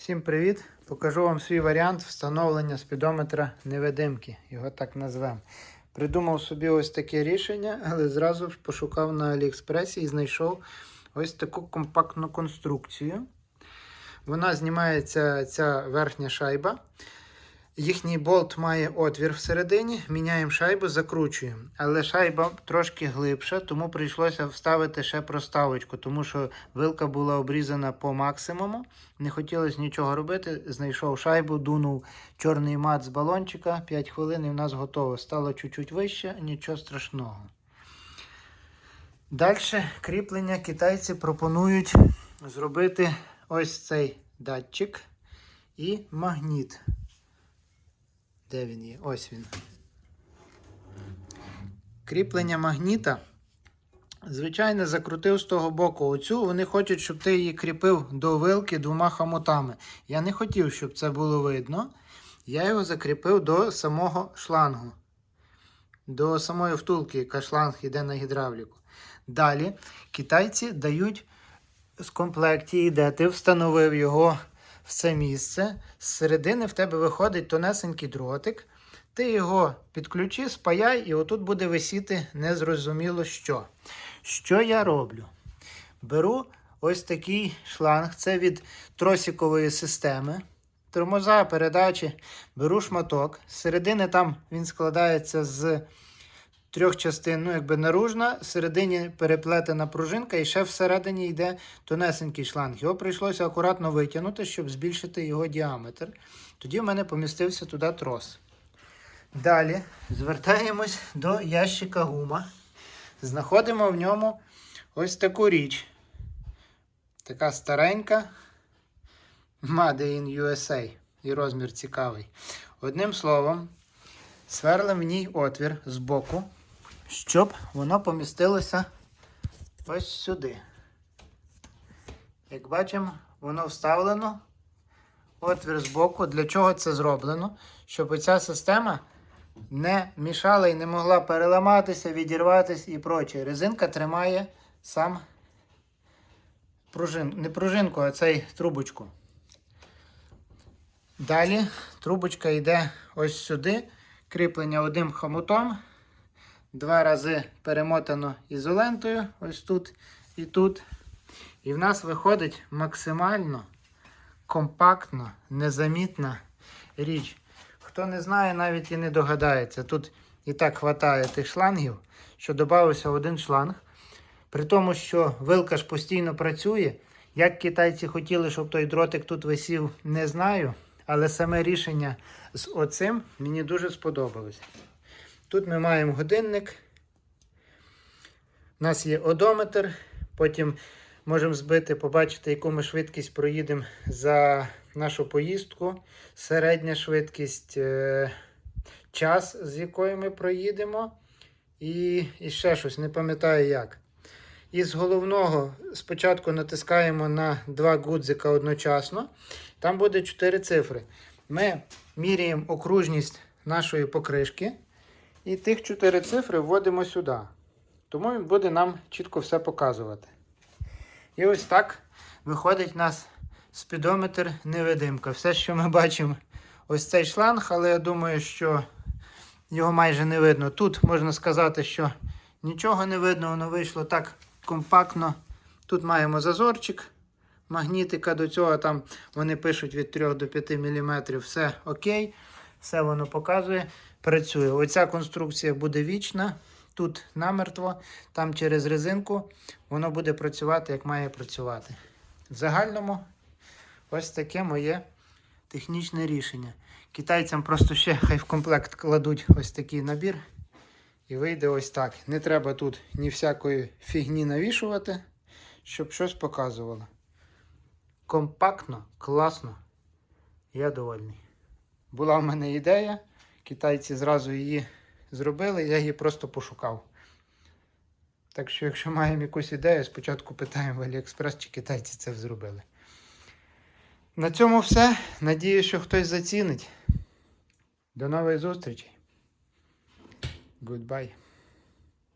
Всім привіт! Покажу вам свій варіант встановлення спідометра невидимки. Його так назвемо. Придумав собі ось таке рішення, але зразу ж пошукав на Аліекспресі і знайшов ось таку компактну конструкцію. Вона знімається ця верхня шайба. Їхній болт має отвір всередині, міняємо шайбу, закручуємо. Але шайба трошки глибша, тому прийшлося вставити ще проставочку, тому що вилка була обрізана по максимуму. Не хотілося нічого робити. Знайшов шайбу, дунув чорний мат з балончика. 5 хвилин і в нас готово. Стало чуть-чуть вище, нічого страшного. Далі кріплення китайці пропонують зробити ось цей датчик і магніт. Де він є? Ось він. Кріплення магніта. Звичайно, закрутив з того боку оцю. Вони хочуть, щоб ти її кріпив до вилки двома хамотами. Я не хотів, щоб це було видно. Я його закріпив до самого шлангу. До самої втулки, яка шланг йде на гідравліку. Далі китайці дають з комплекті, йде, ти встановив його в це місце. З середини в тебе виходить тонесенький дротик. Ти його підключи, спаяй, і отут буде висіти незрозуміло що. Що я роблю? Беру ось такий шланг, це від тросикової системи. Тормоза, передачі, беру шматок. З середини там він складається з трьох частин, ну, якби наружна, всередині переплетена пружинка, і ще всередині йде тонесенький шланг. Його прийшлося акуратно витягнути, щоб збільшити його діаметр. Тоді в мене помістився туди трос. Далі звертаємось до ящика гума. Знаходимо в ньому ось таку річ. Така старенька. Made in USA. І розмір цікавий. Одним словом, сверлим в ній отвір з боку, щоб воно помістилося ось сюди. Як бачимо, воно вставлено. Отвір з боку. Для чого це зроблено? Щоб ця система не мішала і не могла переламатися, відірватися і проче. Резинка тримає сам пружин, не пружинку, а цей трубочку. Далі трубочка йде ось сюди. Кріплення одним хомутом. Два рази перемотано ізолентою, ось тут і тут. І в нас виходить максимально компактно, незамітна річ. Хто не знає, навіть і не догадається. Тут і так вистачає тих шлангів, що додався один шланг. При тому, що вилка ж постійно працює. Як китайці хотіли, щоб той дротик тут висів, не знаю. Але саме рішення з оцим мені дуже сподобалось. Тут ми маємо годинник. У нас є одометр. Потім можемо збити, побачити, яку ми швидкість проїдемо за нашу поїздку. Середня швидкість, е, час, з якою ми проїдемо. І, і ще щось, не пам'ятаю як. Із головного спочатку натискаємо на два гудзика одночасно. Там буде 4 цифри. Ми міряємо окружність нашої покришки. І тих 4 цифри вводимо сюди. Тому він буде нам чітко все показувати. І ось так виходить у нас спідометр невидимка. Все, що ми бачимо, ось цей шланг, але я думаю, що його майже не видно. Тут можна сказати, що нічого не видно, воно вийшло так компактно. Тут маємо зазорчик, магнітика до цього, там вони пишуть від 3 до 5 мм. Все окей, все воно показує, працює. Оця конструкція буде вічна. Тут намертво, там через резинку воно буде працювати, як має працювати. В загальному ось таке моє технічне рішення. Китайцям просто ще хай в комплект кладуть ось такий набір. І вийде ось так. Не треба тут ні всякої фігні навішувати, щоб щось показувало. Компактно, класно. Я довольний. Була в мене ідея, китайці зразу її зробили, я її просто пошукав. Так що, якщо маємо якусь ідею, спочатку питаємо в Аліекспрес, чи китайці це зробили. На цьому все. Надію, що хтось зацінить. До нової зустрічі. Goodbye.